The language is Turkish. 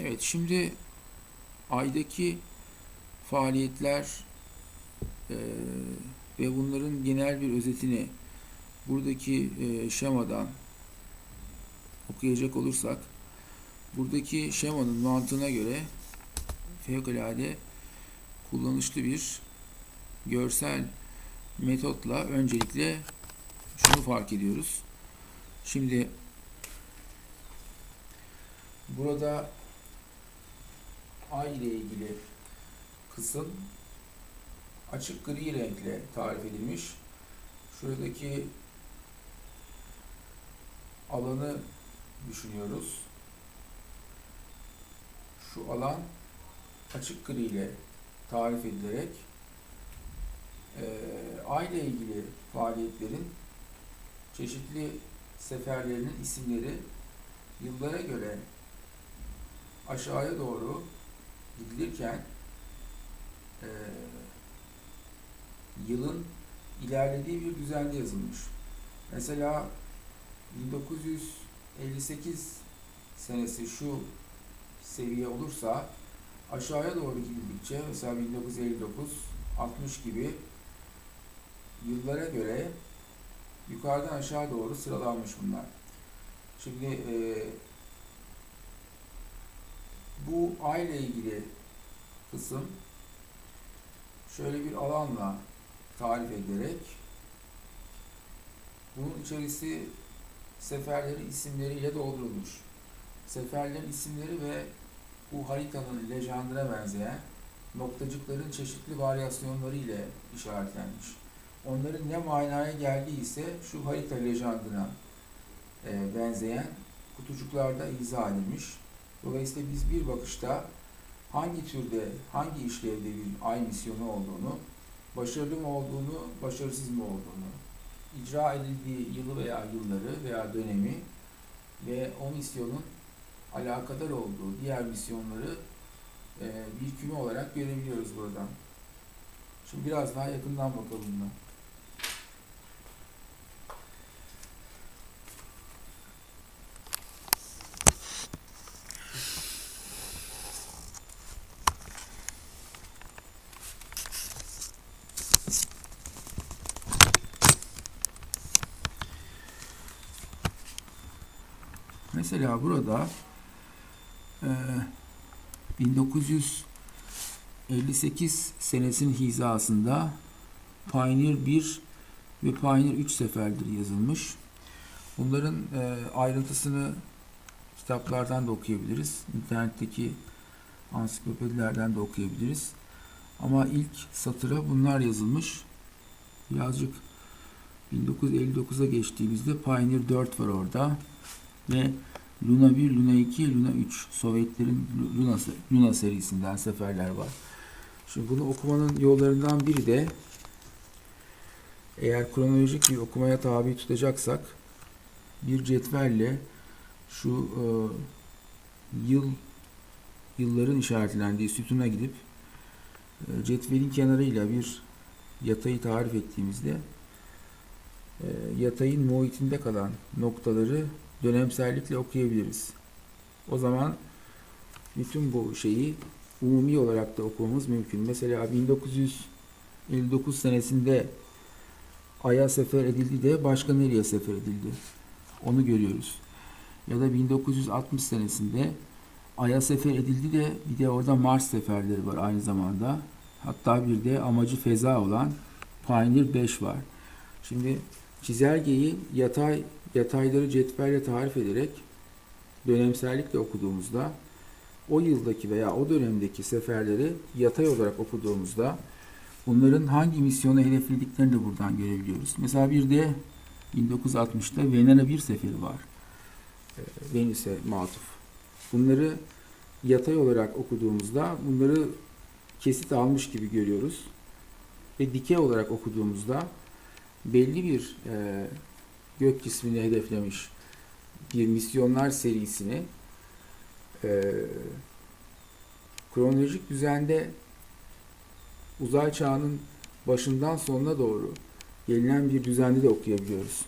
Evet, şimdi aydaki faaliyetler eee, ve bunların genel bir özetini buradaki eee, şemadan okuyacak olursak, buradaki şemanın mantığına göre fevkalade kullanışlı bir görsel metotla öncelikle şunu fark ediyoruz. Şimdi burada ay ile ilgili kısım açık gri renkle tarif edilmiş. Şuradaki alanı düşünüyoruz. Şu alan açık gri ile tarif edilerek ay ile ilgili faaliyetlerin çeşitli seferlerinin isimleri yıllara göre aşağıya doğru gidilirken eee, yılın ilerlediği bir düzende yazılmış. Mesela 1958 senesi şu seviye olursa aşağıya doğru gidildikçe mesela 1959, 60 gibi yıllara göre yukarıdan aşağı doğru sıralanmış bunlar. Şimdi eee bu ay ile ilgili kısım şöyle bir alanla tarif edilerek bunun içerisi seferleri isimleriyle doldurulmuş. Seferlerin isimleri ve bu haritanın lejandına benzeyen noktacıkların çeşitli varyasyonları ile işaretlenmiş. Onların ne manaya geldiği ise şu harita lejandına e, benzeyen kutucuklarda izah edilmiş. Dolayısıyla biz bir bakışta hangi türde, hangi işlevde bir ay misyonu olduğunu, başarılı mı olduğunu, başarısız mı olduğunu, icra edildiği yılı veya yılları veya dönemi ve o misyonun alakadar olduğu diğer misyonları e, bir küme olarak görebiliyoruz buradan. Şimdi biraz daha yakından bakalım buna. Mesela burada e, 1958 senesinin hizasında Pioneer 1 ve Pioneer 3 seferdir yazılmış. Bunların e, ayrıntısını kitaplardan da okuyabiliriz. İnternetteki ansiklopedilerden de okuyabiliriz. Ama ilk satıra bunlar yazılmış. Birazcık 1959'a geçtiğimizde Pioneer 4 var orada ve Luna 1, Luna 2, Luna 3 Sovyetlerin Luna, Luna serisinden seferler var. Şimdi bunu okumanın yollarından biri de eğer kronolojik bir okumaya tabi tutacaksak bir cetvelle şu e, yıl yılların işaretlendiği sütuna gidip e, cetvelin kenarıyla bir yatayı tarif ettiğimizde e, yatayın muhitinde kalan noktaları dönemsellikle okuyabiliriz. O zaman bütün bu şeyi umumi olarak da okumamız mümkün. Mesela 1959 senesinde Ay'a sefer edildi de başka nereye sefer edildi? Onu görüyoruz. Ya da 1960 senesinde Ay'a sefer edildi de bir de orada Mars seferleri var aynı zamanda. Hatta bir de amacı feza olan Pioneer 5 var. Şimdi çizelgeyi yatay yatayları cetvelle tarif ederek dönemsellikle okuduğumuzda o yıldaki veya o dönemdeki seferleri yatay olarak okuduğumuzda bunların hangi misyonu hedeflediklerini de buradan görebiliyoruz. Mesela bir de 1960'ta Venera bir seferi var. Ee, Venüs'e matuf. Bunları yatay olarak okuduğumuzda bunları kesit almış gibi görüyoruz. Ve dikey olarak okuduğumuzda belli bir e, gök cismini hedeflemiş bir misyonlar serisini e, kronolojik düzende uzay çağının başından sonuna doğru gelinen bir düzende de okuyabiliyoruz.